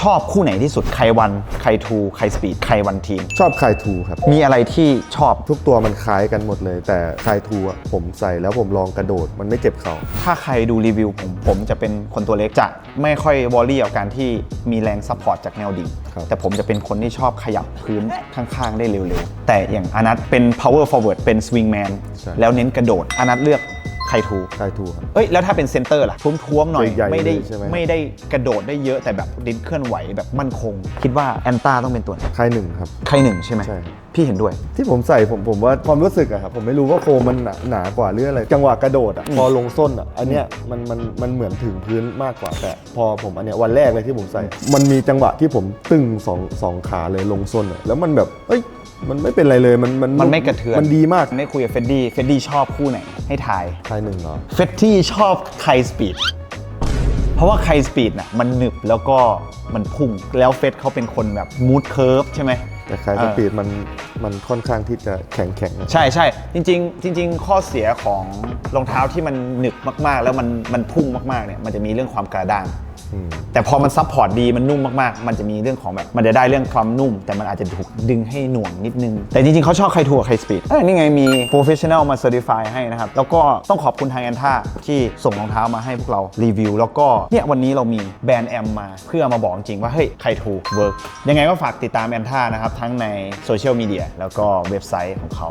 ชอบคู่ไหนที่สุดใครวันใครทูใครสปีดใครวันทีม ชอบคายทูครับ มีอะไรที่ชอบ ทุกตัวมันคล้ายกันหมดเลย แต่คายทูอะผมใส่แล้วผมลองกระโดดมันไม่เจ็บเข่าถ้าใครดูรีวิวผม ผมจะเป็นคนตัวเล็กจะไม่ค่อยวอรี่กับการที่มีแรงซัพพอร์ตจากแนวดิ่งครับ แต่ผมจะเป็นคนที่ชอบขยับพื้นข้างๆ ได้เร็วๆ แต่อย่างอนัทเป็น power forward เป็น swing man ใช่ แล้วเน้นกระโดดอนัทเลือก ใครทูคายทูครับ เอ้ยแล้วถ้าเป็นเซนเตอร์ล่ะท้วมๆหน่อยใหญ่ๆไม่ได้เลยใช่ไหมครับไม่ได้กระโดดได้เยอะแต่แบบดินเคลื่อนไหวแบบมั่นคง คิดว่าแอนต้าต้องเป็นตัวไหนคายหนึ่งครับใครหนึ่งใช่ไหมใช่ พี่เห็นด้วย ที่ผมใส่ผมผมว่าความรู้สึกอะครับผมไม่รู้ว่าโฟมมันหนาหนากว่าหรืออะไรจังหวะกระโดดอะพอลงส้นอะอันเนี้ยมันมันมันเหมือนถึงพื้นมากกว่าแต่พอผมอันเนี้ยวันแรกเลยที่ผมใส่ มันมีจังหวะที่ผมตึงสองสองขาเลยลงส้นอะแล้วมันแบบเอ้ยมันไม่เป็นไรเลยมันมันมันไม่กระเทือน มันดีมาก ได้คุยกับเฟดดี้เฟดดี้ชอบคู่ไหน ให้ทายคายหนึ่งเหรอ เฟดดี้ชอบไคสปีด เพราะว่าไคสปีดน่ะมันหนึบแล้วก็มันพุ่ง แล้วเฟดเขาเป็นคนแบบมูดเคิร์ฟใช่ไหม แต่คายเอสอปีดมันมันค่อนข้างที่จะแข็งแข็งๆอะใช่ใช่จริงๆ จริง ๆ ข้อเสียของรองเท้าที่มันหนึบมากๆ แล้วมันมันพุ่งมากๆเนี่ยมันจะมีเรื่องความกระด้างอืม แต่พอมันซัพพอร์ตดีมันนุ่มมากๆ มันจะมีเรื่องของแบบมันจะได้เรื่องความนุ่ม แต่มันอาจจะถูกดึงให้หน่วงนิดนึง แต่จริงๆเขาชอบใครทัวร์ใครสปีดนี่ไงมีโปรเฟชชั่น a ลมาเซอร์ติฟายให้นะครับ แล้วก็ต้องขอบคุณทางแอนท่าที่ส่งรองเท้ามาให้พวกเรารีวิว แล้วก็เนี่ยวันนี้เรามีแบรนด์แอมมา เพื่อมาบอกจริงว่าเฮ้ยใครทูเวิร์กยังไงก็ฝากติดตามแอนท่านะครับทั้งในโซเชียลมีเดียแล้วก็เว็บไซต์ของเขา